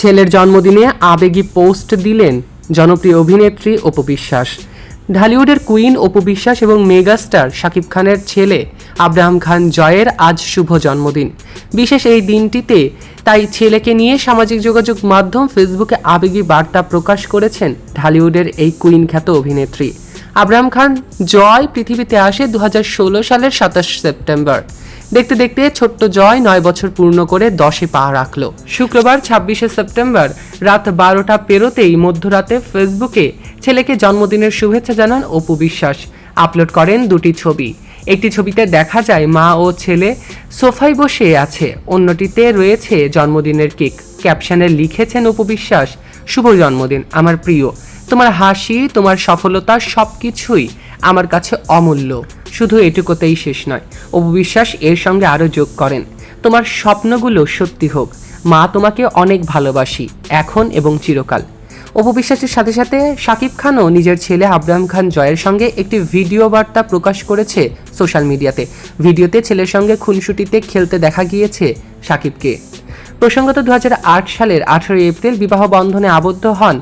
ছেলের জন্মদিনে আবেগী পোস্ট দিলেন জনপ্রিয় অভিনেত্রী অপু বিশ্বাস। ঢালিউডের কুইন অপু বিশ্বাস এবং মেগাস্টার শাকিব খানের ছেলে আব্রাহাম খান জয়ের আজ শুভ জন্মদিন। বিশেষ এই দিনটিতে তাই ছেলেকে নিয়ে সামাজিক যোগাযোগ মাধ্যম ফেসবুকে আবেগী বার্তা প্রকাশ করেছেন ঢালিউডের এই কুইন খ্যাত অভিনেত্রী। আব্রাহাম খান, জয় পৃথিবীতে আসে দু হাজার ষোলো সালের সাতাশ সেপ্টেম্বর। দেখতে দেখতে ছোট্ট জয় নয় বছর পূর্ণ করে দশে পা রাখল। শুক্রবার ছাব্বিশে সেপ্টেম্বর রাত বারোটা পেরোতেই মধ্যরাতে ফেসবুকে ছেলেকে জন্মদিনের শুভেচ্ছা জানান অপু বিশ্বাস। আপলোড করেন দুটি ছবি। একটি ছবিতে দেখা যায় মা ও ছেলে সোফায় বসে আছে, অন্যটিতে রয়েছে জন্মদিনের কেক। ক্যাপশনে লিখেছেন অপু বিশ্বাস, শুভ জন্মদিন, আমার প্রিয়। তোমার হাসি, তোমার সফলতা সব কিছুই আমার কাছে অমূল্য। শুধু এটুকুতেই শেষ নয় অপবিশ্বাস এর সঙ্গে আরও যোগ করেন। তোমার স্বপ্নগুলো সত্যি হোক, মা তোমাকে অনেক ভালোবাসি, এখন এবং চিরকাল। অপবিশ্বাসের সাথে সাথে শাকিব খানও নিজের ছেলে আব্রাহাম খান জয়ের সঙ্গে একটি ভিডিও বার্তা প্রকাশ করেছে সোশ্যাল মিডিয়াতে। ভিডিওতে ছেলের সঙ্গে খুনসুটিতে খেলতে দেখা গিয়েছে শাকিবকে। প্রসঙ্গত দু হাজার আট সালের আঠারোই এপ্রিল বিবাহ বন্ধনে আবদ্ধ হন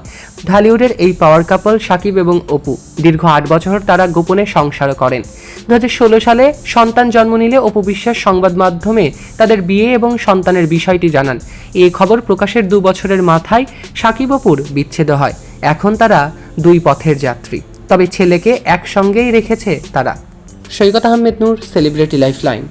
ঢালিউডের এই পাওয়ার কাপল সাকিব এবং অপু। দীর্ঘ আট বছর তারা গোপনে সংসার করেন। দু হাজার ষোলো সালে সন্তান জন্ম নিলে অপু বিশ্বাস সংবাদ মাধ্যমে তাদের বিয়ে এবং সন্তানের বিষয়টি জানান। এই খবর প্রকাশের দু বছরের মাথায় সাকিব অপুর বিচ্ছেদ হয়। এখন তারা দুই পথের যাত্রী। তবে ছেলেকে একসঙ্গেই রেখেছে তারা। Saikat Ahmed Noor celebrity lifeline